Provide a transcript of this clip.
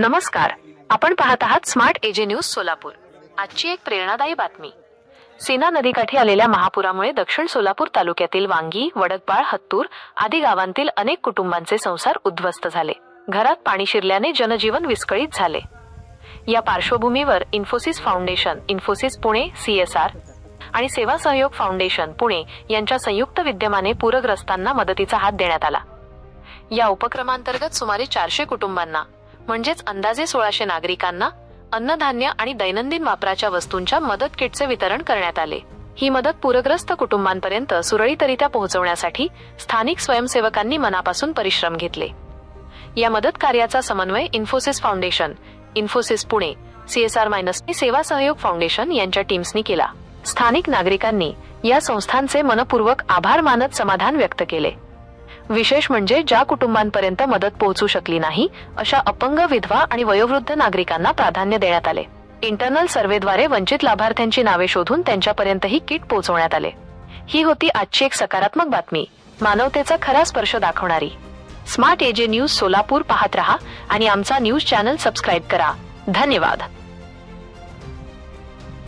नमस्कार. आपण पाहत आहात स्मार्ट एजे न्यूज सोलापूर. आजची एक प्रेरणादायी बातमी. सेना नदीकाठी आलेल्या महापुरामुळे दक्षिण सोलापूर तालुक्यातील वांगी वडकबाळ हत्तूर आदी गावांतील अनेक कुटुंबांचे संसार उद्ध्वस्त झाले. घरात पाणी शिरल्याने जनजीवन विस्कळीत झाले. या पार्श्वभूमीवर इन्फोसिस फाउंडेशन इन्फोसिस पुणे सीएसआर आणि सेवा सहयोग फाउंडेशन पुणे यांच्या संयुक्त विद्यमाने पूरग्रस्तांना मदतीचा हात देण्यात आला. या उपक्रमांतर्गत सुमारे चारशे कुटुंबांना म्हणजेच अंदाजे सोळाशे नागरिकांना अन्नधान्य आणि दैनंदिन वापराच्या वस्तूंच्या मदत किटचे वितरण करण्यात आले. ही मदत पूरग्रस्त कुटुंबांपर्यंत सुरळीतरित्या पोहोचवण्यासाठी स्थानिक स्वयंसेवकांनी मनापासून परिश्रम घेतले. या मदत कार्याचा समन्वय Infosys foundation Infosys Pune CSR minus Seva Sahayog foundation यांच्या टीम्सनी केला. स्थानिक नागरिकांनी या संस्थांचे मनपूर्वक आभार मानत समाधान व्यक्त केले. विशेष म्हणजे ज्या कुटुंबांपर्यंत मदत पोहोचू शकली नाही अशा अपंग विधवा आणि वयोवृद्ध नागरिकांना प्राधान्य देण्यात आले. इंटरनल सर्व्हेद्वारे वंचित लाभार्थ्यांची नावे शोधून त्यांच्यापर्यंतही किट पोहोचवण्यात आले. ही होती आजची एक सकारात्मक बातमी. मानवतेचा खरा स्पर्श दाखवणारी. स्मार्ट एजे न्यूज सोलापूर पाहत रहा आणि आमचा न्यूज चॅनल सबस्क्राईब करा. धन्यवाद.